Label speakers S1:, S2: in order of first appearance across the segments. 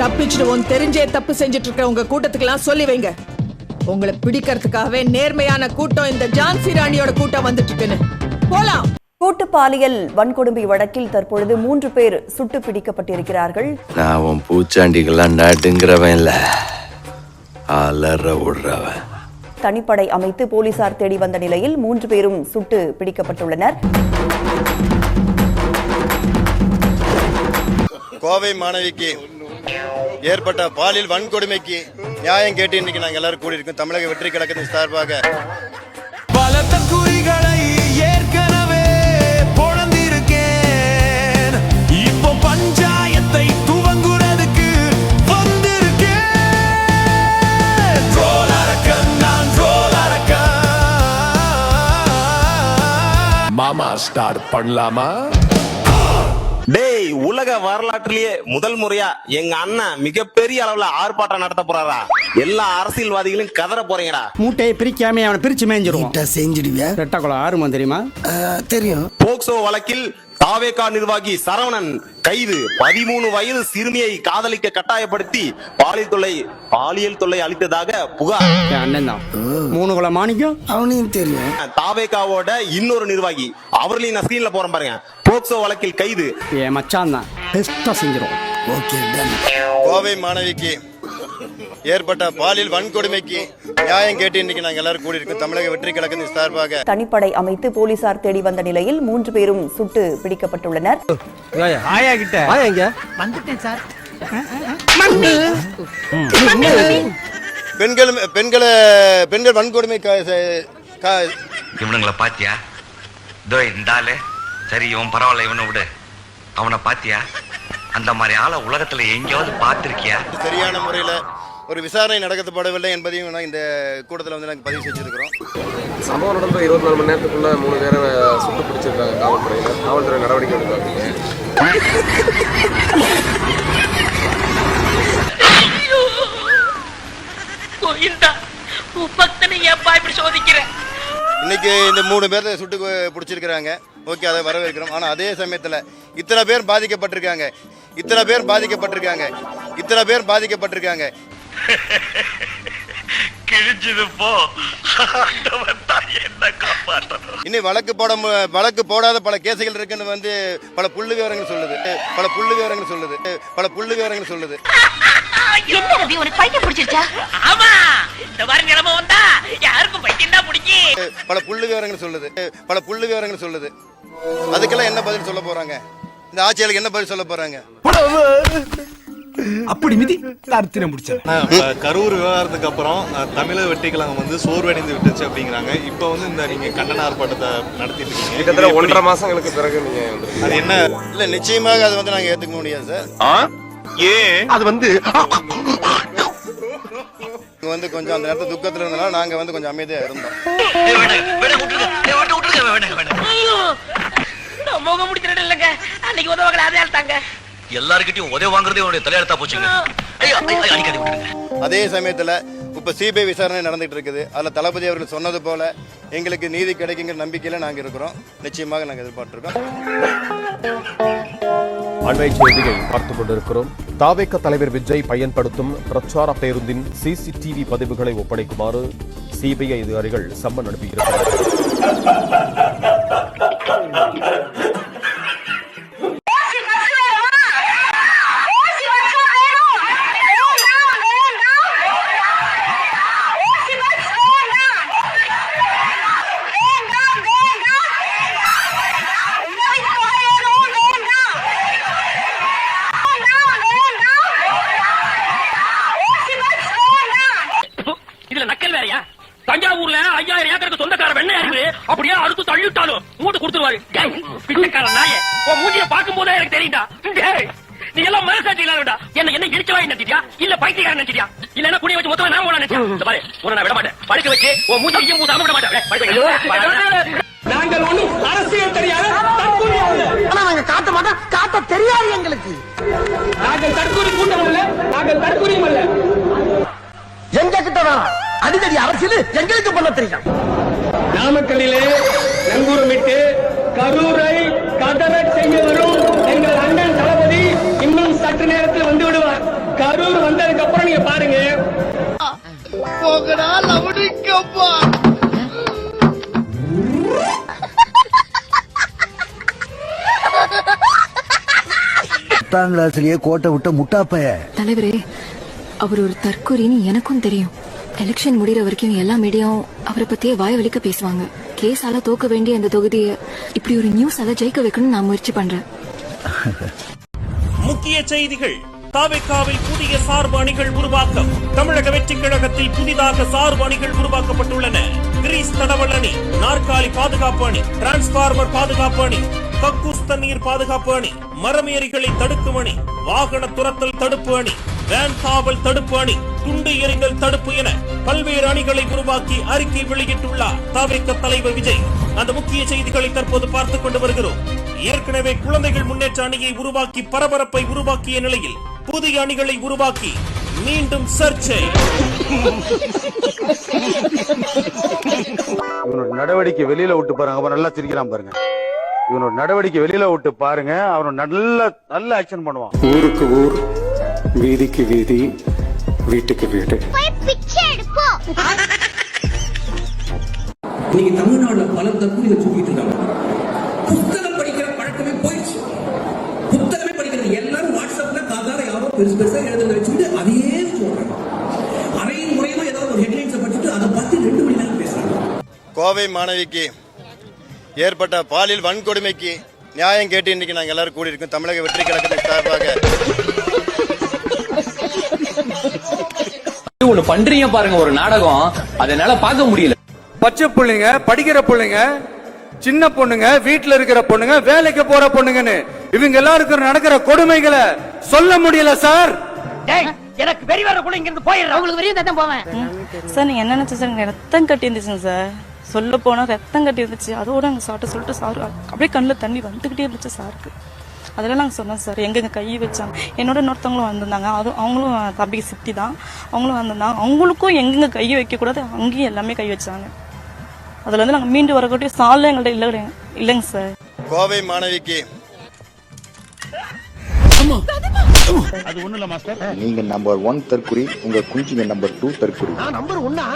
S1: தப்பிச்சிடுவோம் தெரிஞ்சே தப்பு செஞ்சுட்டு இருக்க உங்க கூட்டத்துக்கெல்லாம் சொல்லி வைங்க. உங்களை பிடிக்கிறதுக்காகவே நேர்மையான கூட்டம் இந்த ஜான்சி ராணியோட கூட்டம் வந்துட்டு இருக்குன்னு போலாம்.
S2: கூட்டு பாலியல் வன்கொடுமை வழக்கில் தற்பொழுது மூன்று பேர் சுட்டு பிடிக்கப்பட்டிருக்கிறார்கள்.
S3: நான் உன் பூச்சாண்டிகள்லாம் நடுங்கிறவன் இல்ல. அலற விடுறவன்.
S2: தனிப்படை அமைத்து போலீசார் தேடி வந்த நிலையில் மூன்று பேரும் சுட்டு பிடிக்கப்பட்டுள்ளனர்.
S4: கோவை மாணவிக்கு ஏற்பட்ட பாலியல் வன்கொடுமைக்கு நியாயம் கேட்டு இன்னைக்கு நாங்கள் எல்லாரும் கூடியிருக்கோம். தமிழக வெற்றி கழகத்தின் சார்பாக.
S5: பலத்த குறிகளை ஏற்கனவே பொழந்திருக்கேன். இப்போ பஞ்சாயத்தை துவங்குறதுக்கு வந்திருக்கேன். ரோல் அரக்கன் நான் ரோல் அரக்கன் மாமா ஸ்டார்ட் பண்ணலாமா?
S6: உலக வரலாற்றிலேயே முதல் முறையா எங்க அண்ணன் மிகப்பெரிய அளவுல ஆர்ப்பாட்டம் நடத்த போறாரா? எல்லா அரசியல்வாதிகளும் கதற போறீங்கடா.
S7: மூட்டையை பிரிக்காம அவனை பிரிச்சு மேய்ஞ்சிருவோம்.
S8: செஞ்சிடுவியா?
S7: ரெட்டக்குளம் ஆறுமா தெரியுமா
S8: தெரியும்.
S6: போக்சோ வழக்கில் தாவேகா நிர்வாகி சரவணன் கைது. பதிமூணு வயது சிறுமியை காதலிக்க கட்டாயப்படுத்தி பாலியல் தொல்லை பாலியல் தொல்லை அளித்ததாக புகார்.
S7: அண்ணன் தான். மூணு குளம் மாணிக்கம்?
S8: அவனையும் தெரியும்.
S6: தாவேகாவோட இன்னொரு நிர்வாகி. அவர்களையும் நான் ஸ்கிரீன்ல போறேன் பாருங்க. போக்சோ வழக்கில் கைது.
S7: என் மச்சான் தான் பெஸ்டா செஞ்சிரும்
S8: ஓகே டன்
S4: கோவை மாணவிக்கு ஏற்பட்ட பாலியல் வன்கொடுமைக்கு நியாயம் கேட்டு இன்னைக்கு நாங்கள் எல்லாரும் கூடியிருக்கோம். தமிழக வெற்றி கழகத்தின் சார்பாக.
S2: தனிப்படை அமைத்து போலீசார் தேடி வந்த நிலையில் மூன்று பேரும் சுட்டு பிடிக்கப்பட்டுள்ளனர்.
S7: ஆயா கிட்ட. ஆயா எங்க?
S4: பெண்கள் பெண்களை பெண்கள் வன்கொடுமை
S9: இவனுங்களை பாத்தியா? இதோ இந்த ஆளு சரி இவன் பரவாயில்ல இவனை விடு. அவனை பாத்தியா? அந்த மாதிரி ஆளை உலகத்துல எங்கேயாவது பார்த்திருக்கியா?
S4: சரியான முறையில் ஒரு விசாரணை நடத்தப்படவில்லை என்பதையும் நான் இந்த கூட்டத்தில் வந்து நாங்கள் பதிவு செஞ்சிருக்கிறோம்.
S10: சம்பவம் நடந்த இருபத்தி நாலு மணி நேரத்துக்குள்ள மூணு பேரை சுட்டு பிடிச்சிருக்காங்க காவல்துறையினர். காவல்துறை நடவடிக்கை எடுத்தாங்க
S11: பக்தனை ஏப்பா இப்படி சோதிக்கிற?
S4: இன்னைக்கு இந்த மூணு பேர் சுட்டு பிடிச்சிருக்கிறாங்க. ஓகே அதை வரவேற்கிறோம். ஆனால் அதே சமயத்தில் இத்தனை பேர் பாதிக்கப்பட்டிருக்காங்க. இத்தனை பேர் பாதிக்கப்பட்டிருக்காங்க. இத்தனை பேர் பாதிக்கப்பட்டிருக்காங்க. இன்னும் வழக்கு போட வழக்கு போடாத பல கேசுகள் இருக்குன்னு வந்து பல புள்ளு விவரங்கள் சொல்லுது. பல புள்ளு விவரங்கள் சொல்லுது. பல புள்ளு விவரங்கள் சொல்லுது.
S11: என்ன ரவி உனக்கு பைத்தியம் பிடிச்சிருச்சா? ஆமா. இந்த மாதிரி நிலைமை வந்தா யாருக்கும் பைத்தியம் தான் பிடிக்கி.
S4: பல புள்ளு விவரங்கள் சொல்லுது. பல புள்ளு விவரங்கள் சொல்லுது. அதுக்கெல்லாம் என்ன பதில் சொல்ல போறாங்க? இந்த ஆட்சியாளருக்கு என்ன பதில் சொல்ல போறாங்க?
S5: அப்படி மிதி. தரித்திரம்
S10: கரூர் விவகாரத்துக்கு அப்புறம் தமிழக வெற்றிக்கழகம் வந்து சோர்வடைந்து விட்டுச்சு அப்படிங்கிறாங்க. இப்போ வந்து இந்த நீங்க கண்டன ஆர்ப்பாட்டத்தை நடத்திட்டு இருக்கீங்க.
S12: கிட்டத்தட்ட? ஒன்றரை மாசங்களுக்கு பிறகு நீங்க
S10: அது என்ன?
S4: இல்ல நிச்சயமாக அது வந்து நாங்க ஏத்துக்க முடியாது சார்.
S10: ஏன்?
S12: அது வந்து
S4: வந்து கொஞ்சம் அந்த நேரத்துல துக்கத்துல இருந்தனால நாங்க வந்து கொஞ்சம் அமைதியா இருந்தோம்.
S11: ஐயோ நான் முக முடிச்சிட்டு இல்லைங்க. அன்னைக்கு உதவங்களை அதே தாங்க.
S9: எல்லாருக்கிட்டையும் உதவி வாங்குறதே உன்னுடைய தலையெழுத்தா போச்சுங்க.
S4: அதே சமயத்துல இப்போ சிபிஐ விசாரணை நடந்துகிட்டு இருக்குது. அதில் தளபதி அவர்கள் சொன்னது போல எங்களுக்கு நீதி கிடைக்குங்கிற நம்பிக்கையில் நாங்கள் இருக்கிறோம். நிச்சயமாக நாங்கள் எதிர்பார்த்துருக்கோம்.
S12: அண்மை செய்தியை பார்த்துக் கொண்டிருக்கிறோம். தாவேக்க தலைவர் விஜய் பயன்படுத்தும் பிரச்சார பேருந்தின் சிசிடிவி பதிவுகளை ஒப்படைக்குமாறு சிபிஐ அதிகாரிகள் சம்மன்
S11: அனுப்பியிருக்கிறார் அப்படியே அறுத்து தள்ளிவிட்டாலும் மூட்டை கொடுத்துருவாரு. பிச்சைக்கார நாயே உன் மூஞ்சிய பார்க்கும் போதே எனக்கு தெரியும்டா. டேய், நீ எல்லாம் மனசாட்சி இல்லாதடா என்ன என்ன இடிச்சவா நினைச்சிட்டியா? இல்ல பைத்தியக்காரன் நினைச்சிட்டியா? இல்ல என்ன குடிய வச்சு மொத்தமா நான் போட நினைச்சா? இந்த பாரு உன்னை நான் விட மாட்டேன் படுக்க வச்சு உன் மூஞ்சி ஐயம் பூசாம விட மாட்டேன்.
S5: நாங்கள் ஒண்ணும் அரசியல் தெரியாத.
S8: ஆனா நாங்க காட்ட மாட்டோம். காட்ட தெரியாது எங்களுக்கு.
S5: நாங்கள் தற்கூரி கூட்டம் அல்ல நாங்கள் தற்கூரியும் அல்ல.
S8: எங்க கிட்ட வேணாம். அடிதடி அரசியல் எங்களுக்கு பண்ண தெரியும்.
S5: நாமக்கல்லிலே நங்கூரமிட்டு கரூரை கதற செய்ய வரும் எங்கள் அண்ணன் தளபதி இன்னும் சற்று நேரத்தில் வந்து விடுவார்.
S13: கரூர் வந்ததுக்கு அப்புறம் நீங்க பாருங்க.
S14: போகடா லவுடிக்கப்பா
S15: எட்டாம் கிளாஸ்லயே கோட்டை விட்ட முட்டாப்பைய.
S16: தலைவரே அவர் ஒரு தற்கொலைன்னு எனக்கும் தெரியும். எலெக்ஷன் முடிகிற வரைக்கும் எல்லா மீடியாவும் அவரை பத்தியே வாய வலிக்க பேசுவாங்க. கேஸால தோக்க வேண்டிய அந்த தொகுதியை இப்படி ஒரு நியூஸால ஜெயிக்க வைக்கணும்னு நான் முயற்சி பண்றேன்.
S17: முக்கிய செய்திகள். தாவேக்காவில் புதிய சார்பு அணிகள் உருவாக்கம். தமிழக வெற்றி கழகத்தில் புதிதாக சார்பு அணிகள் உருவாக்கப்பட்டுள்ளன. கிரீஸ் தடவல் அணி நாற்காலி பாதுகாப்பு அணி டிரான்ஸ்பார்மர் பாதுகாப்பு அணி கக்கூஸ் தண்ணீர் பாதுகாப்பு அணி மரமேறிகளை தடுக்கும் அணி வாகன துரத்தல் தடுப்பு அணி வேன் காவல் தடுப்பு அணி துண்டு எறிதல் தடுப்பு என பல்வேறு அணிகளை உருவாக்கி அறிக்கை வெளியிட்டுள்ளார் தாவேக்க தலைவர் விஜய். அந்த முக்கிய செய்திகளை தற்போது பார்த்துக் கொண்டு வருகிறோம். ஏற்கனவே குழந்தைகள் முன்னேற்ற அணியை உருவாக்கி பரபரப்பை உருவாக்கிய நிலையில் புதிய அணிகளை உருவாக்கி மீண்டும் சர்ச்சை
S15: இவனோட நடவடிக்கை வெளியில விட்டு பாருங்க. நல்லா சிரிக்கிறான் பாருங்க. இவனோட நடவடிக்கை வெளியில விட்டு பாருங்க. அவன் நல்ல நல்ல ஆக்ஷன் பண்ணுவான்.
S18: ஊருக்கு ஊர் வீதிக்கு வீதி வீட்டுக்கு வீடு.
S13: இன்னைக்கு தமிழ்நாடுல பல தற்கொலைகள் சுத்திட்டு இருக்காங்க. புத்தகம் படிக்கிற பழக்கமே போயிடுச்சு. புத்தகமே படிக்கிறது எல்லாரும் வாட்ஸ்அப்ல காதால யாரோ பெருசு பெருசா எழுதுறத வச்சுட்டு அதையே சொல்றாங்க. அரையும் முறையுமா ஏதாவது ஒரு ஹெட்லைன்ஸை படிச்சுட்டு அதை பத்தி ரெண்டு மணி நேரம் பேசுறாங்க.
S4: கோவை மாணவிக்கு ஏற்பட்ட பாலியல் வன்கொடுமைக்கு நியாயம் கேட்டு இன்னைக்கு நாங்கள் எல்லாரும் கூடியிருக்கோம். தமிழக வெற்றி கழகத்தின் சார்பாக.
S13: ஒண்ணு பண்றீங்க பாருங்க ஒரு நாடகம். அதனால பார்க்க முடியல.
S18: பச்சை பிள்ளைங்க படிக்கிற பிள்ளைங்க சின்ன பொண்ணுங்க வீட்டுல இருக்கிற பொண்ணுங்க வேலைக்கு போற பொண்ணுங்கன்னு இவங்க எல்லாருக்கும் நடக்கிற கொடுமைகளை சொல்ல முடியல சார்.
S14: எனக்கு வெறி வர கூட இங்க இருந்து போயிடுறேன் உங்களுக்கு வெறிய தான் போவேன்.
S16: சார் நீங்க என்ன நினைச்சு சார் ரத்தம் கட்டி இருந்துச்சுங்க சார். சொல்ல போனா ரத்தம் கட்டி இருந்துச்சு அதோட அங்க சாப்பிட்டு சொல்லிட்டு சார் அப்படியே கண்ணில் தண்ணி வந்துகிட்டே இருந்துச்சு சாருக்கு. அதெல்லாம் நாங்கள் சொன்னோம் சார் எங்கெங்க கை வச்சாங்க என்னோட இன்னொருத்தவங்களும் வந்திருந்தாங்க. அது அவங்களும் தம்பிக்கு சித்தி தான். அவங்களும் வந்திருந்தாங்க. அவங்களுக்கும் எங்கெங்க கை வைக்கக்கூடாது அங்கேயும் எல்லாமே கை வச்சாங்க. அதுல இருந்து நாங்கள் மீண்டு வரக்கூடிய சாலை எங்கள்கிட்ட இல்லை கிடையாது. இல்லைங்க சார்.
S4: கோவை மாணவிக்கு.
S15: அது ஒண்ணு இல்ல மாஸ்டர்.
S6: நீங்க நம்பர் ஒன் தற்குறி உங்க குஞ்சுங்க நம்பர் டூ தற்குறி
S14: நான் நம்பர் ஒன்னா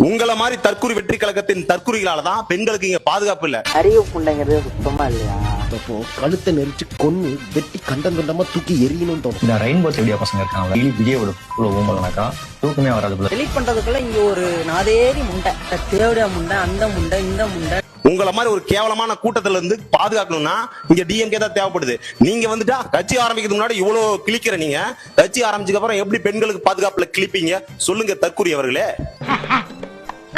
S6: உங்கள மாதிரி தற்குறி வெற்றி கழகத்தின் தற்குறிகளால தான் பெண்களுக்கு இங்க பாதுகாப்பு இல்ல.
S14: அறிவு புண்டைங்கிறது சுத்தமா இல்லையா? அப்போ கழுத்தை நெரிச்சு கொன்னு வெட்டி கண்டம் கண்டமா தூக்கி எரியணும்னு தோணும்.
S13: இந்த ரெயின்போ செடியா பசங்க இருக்காங்க. விஜயோட ஊம்பலனாக்கா தூக்கமே வராது
S14: டெலிட் பண்றதுக்குள்ள இங்க ஒரு நாதேரி முண்டை. தேவடியா முண்டை அந்த முண்டை இந்த முண்டை.
S6: உங்கள மாதிரி ஒரு கேவலமான கூட்டத்துல இருந்து பாதுகாக்கணும்னா இங்க டிஎம்கே தான் தேவைப்படுது. நீங்க வந்துட்டா கட்சி ஆரம்பிக்கிறதுக்கு முன்னாடி இவ்வளவு கிழிக்கிற நீங்க. கட்சி ஆரம்பிச்சதுக்கு அப்புறம் எப்படி பெண்களுக்கு பாதுகாப்புல கிழிப்பீங்க? சொல்லுங்க தற்குறி அவர்களே.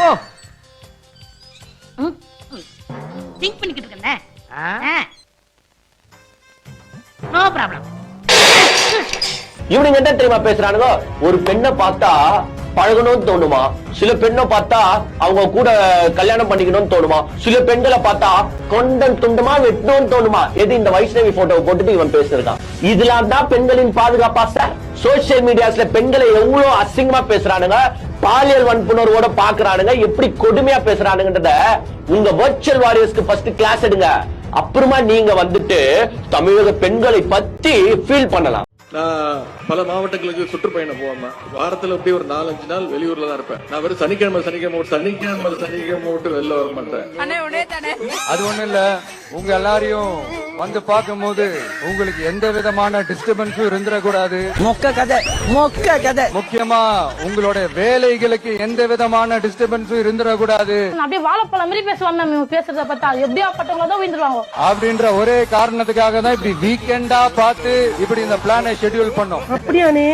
S14: ஓ
S16: திங்க் பண்ணிக்கிட்டு இருக்கேன்
S14: நோ ப்ராப்ளம்
S13: இவனுங்க என்ன தெரியுமா பேசுறானுங்க? ஒரு பெண்ணை பார்த்தா பழகணும்னு தோணுமா? சில பெண்ணை பார்த்தா அவங்க கூட கல்யாணம் பண்ணிக்கணும்னு தோணுமா? சில பெண்களை பார்த்தா கொண்டன் துண்டமா வெட்டணும்னு தோணுமா? எது இந்த வைஷ்ணவி போட்டோவை போட்டுட்டு இவன் பேசிருக்கான் இதெல்லாம் தான் பெண்களின் பாதுகாப்பா சார் சோசியல் மீடியாஸ்ல பெண்களை எவ்வளவு அசிங்கமா பேசுறானுங்க? பாலியல் வன்புணர்வோட பாக்குறானுங்க எப்படி கொடுமையா பேசுறானுங்கன்றத உங்க வர்ச்சுவல் வாரியர்ஸ்க்கு ஃபர்ஸ்ட் கிளாஸ் எடுங்க. அப்புறமா நீங்க வந்துட்டு தமிழக பெண்களை பத்தி ஃபீல் பண்ணலாம்.
S10: நான் பல மாவட்டங்களுக்கு சுற்றுப்பயணம் போவேன் வாரத்துல அப்படியே ஒரு நாலஞ்சு நாள் வெளியூர்ல தான் இருப்பேன். நான் வெறும் சனிக்கிழமை சனிக்கிழமை சனிக்கிழமை சனிக்கிழமை விட்டு வெளில வர மாட்டேன்.
S18: அது ஒண்ணு இல்ல. உங்க எல்லாரையும் வந்து பார்க்கும்போது உங்களுக்கு எந்த விதமான டிஸ்டர்பன்ஸும் இருந்துடக்கூடாது.
S14: மொக்க கதை மொக்க கதை.
S18: முக்கியமா உங்களோட வேலைகளுக்கு எந்த விதமான டிஸ்டர்பன்ஸும் இருந்துடக்கூடாது.
S16: அப்படியே வாழைப்பழம் மாதிரி பேசுவாங்க மேம் இவங்க பேசுறத பார்த்தா எப்படியா பட்டவங்கள தான் விழுந்துருவாங்க.
S18: அப்படின்ற ஒரே காரணத்துக்காக தான் இப்படி வீக்கெண்டா பார்த்து இப்படி இந்த பிளானை ஷெட்யூல் பண்ணோம்.
S14: அப்படியானே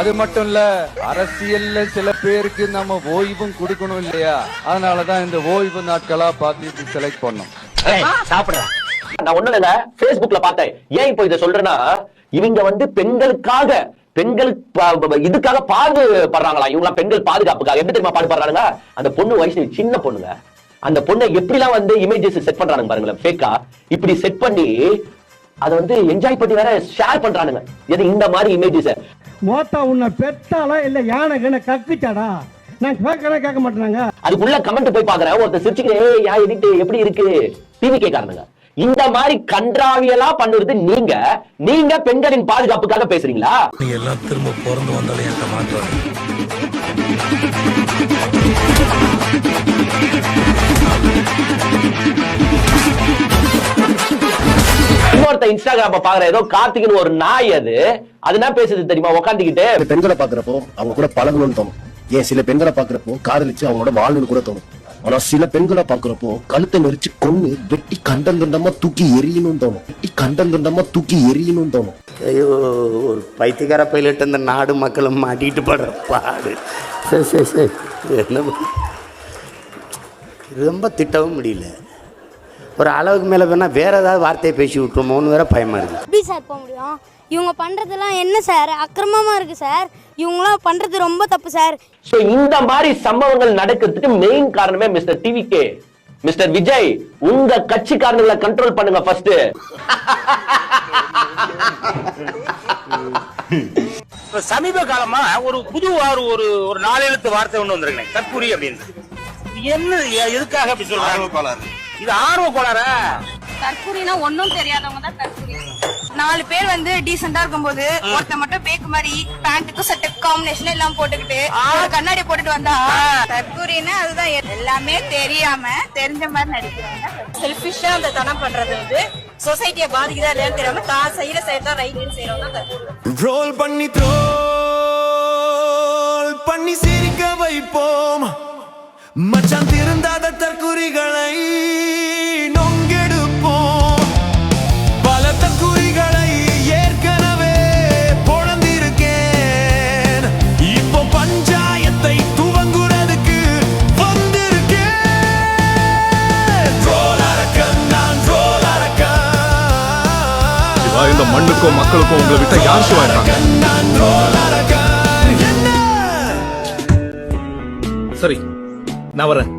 S18: அது மட்டும் இல்ல அரசியல்ல சில பேருக்கு நம்ம ஓய்வும் கொடுக்கணும் இல்லையா? அதனாலதான் இந்த ஓய்வு நாட்களா பார்த்து இப்படி செலக்ட் பண்ணோம்.
S14: சாப்பிடுறேன்
S13: நான் ஒண்ணு இல்ல Facebookல பார்த்தேன். ஏன் இப்போ இதை சொல்றேன்னா இவங்க வந்து பெண்களுக்காக பெண்களுக்கு பா- பா- இதுக்காக பாடுபடுறாங்களா? இவங்க பெண்கள் பாதுகாப்புக்காக. எப்படி தெரியுமா பாடுபடுறாங்க அந்த பொண்ணு வயசு சின்ன பொண்ணுங்க. அந்த பொண்ணை எப்படிலாம் வந்து இமேஜஸ் செட் பண்றானுங்க பாருங்களேன் ஃபேக்கா இப்படி செட் பண்ணி அதை வந்து என்ஜாய் பண்ணி வேற ஷேர் பண்றானுங்க. எது இந்த மாதிரி இமேஜஸ்
S14: மோத்தா உன்னை பெத்தாளா இல்ல யானை கண்ண கக்குச்சாடா? நான் கேட்கறேன் கேட்க மாட்டேனாங்க.
S13: அதுக்குள்ள கமெண்ட் போய் பாக்குறேன் ஒருத்தர் சிரிச்சுக்கிறேன் ஏய் யா எடிட் எப்படி இருக்கு? டிவி கேட்காரனுங்க இந்த மாதிரி கன்றாவியெல்லாம் பண்ணுறது நீங்க. நீங்க பெண்களின் பாதுகாப்புக்காக பேசுறீங்களா?
S19: நீங்க எல்லாம் திரும்ப பிறந்து வந்தாலும் என்கிட்ட மாட்டுவாங்க
S13: இன்னொருத்த இன்ஸ்டாகிராம பாக்குற ஏதோ கார்த்திக்னு ஒரு நாய் அது. அது என்ன பேசுது தெரியுமா? உக்காந்துக்கிட்டு.
S14: சில பெண்களை பாக்குறப்போ அவங்க கூட பழகணும்னு தோணும். ஏன் சில பெண்களை பாக்குறப்போ காதலிச்சு அவங்களோட வாழணும்னு கூட தோணும். ஆனா சில பெண்களை பாக்குறப்போ கழுத்தை நெரிச்சு கொன்னு வெட்டி கண்டம் துண்டமா தூக்கி எரியணும்னு தோணும். வெட்டி கண்டம் துண்டமா தூக்கி எரியணும்னு தோணும்.
S20: ஐயோ ஒரு பைத்தியக்கார பைலட் இந்த நாடு மக்களும் மாட்டிட்டு படுற பாடு. சரி சரி சரி என்ன? ரொம்ப திட்டவும் முடியல. ஒரு அளவுக்கு மேலே வேணா வேற ஏதாவது வார்த்தையை பேசி விட்டுருமோன்னு வேற பயமா இருக்கு.
S11: எப்படி சார் போக முடியும்? இவங்க பண்றதெல்லாம் என்ன சார்? அக்கிரமமா இருக்கு சார். இவங்களாம் பண்றது ரொம்ப தப்பு சார்.
S13: சோ இந்த மாதிரி சம்பவங்கள் நடக்கிறதுக்கு மெயின் காரணமே மிஸ்டர் டிவிகே மிஸ்டர் விஜய் உங்க கட்சிக்காரங்களை கண்ட்ரோல் பண்ணுங்க ஃபர்ஸ்ட்
S5: இப்ப சமீப காலமா ஒரு புது ஒரு ஒரு நாலு எழுத்து வார்த்தை ஒண்ணு வந்திருக்கேன் தற்குறி அப்படின்னு. என்ன எதுக்காக அப்படி சொல்றாங்க? இது ஆர்வ கோளாறா?
S21: தற்கூரினா ஒன்னும் தெரியாதவங்க தான் தற்கூரி நாலு பேர் வந்து டீசெண்டா இருக்கும்போது ஒருத்த மட்டும் பேக்கு மாதிரி பேண்ட்டுக்கும் சட்டைக்கும் காம்பினேஷன் எல்லாம் போட்டுக்கிட்டு கண்ணாடி போட்டுட்டு வந்தா தற்கூரின்னா அதுதான் எல்லாமே தெரியாம தெரிஞ்ச மாதிரி நடிக்கிறாங்க. செல்பிஷா அந்த தனம் பண்றது வந்து சொசைட்டியை பாதிக்குதா இல்லையான்னு தெரியாம தான் செய்யற சைடு தான் ரைட்னு செய்யறவங்க தான்
S5: ரோல் பண்ணி த்ரோல் பண்ணி சிரிக்க வைப்போம். மச்சான் திருந்தாத தற்குறிகளை
S22: இந்த மண்ணுக்கும் மக்களுக்கும் உங்களை விட்ட யார் சிவா இருக்காங்க?
S19: சரி நான் வரேன்.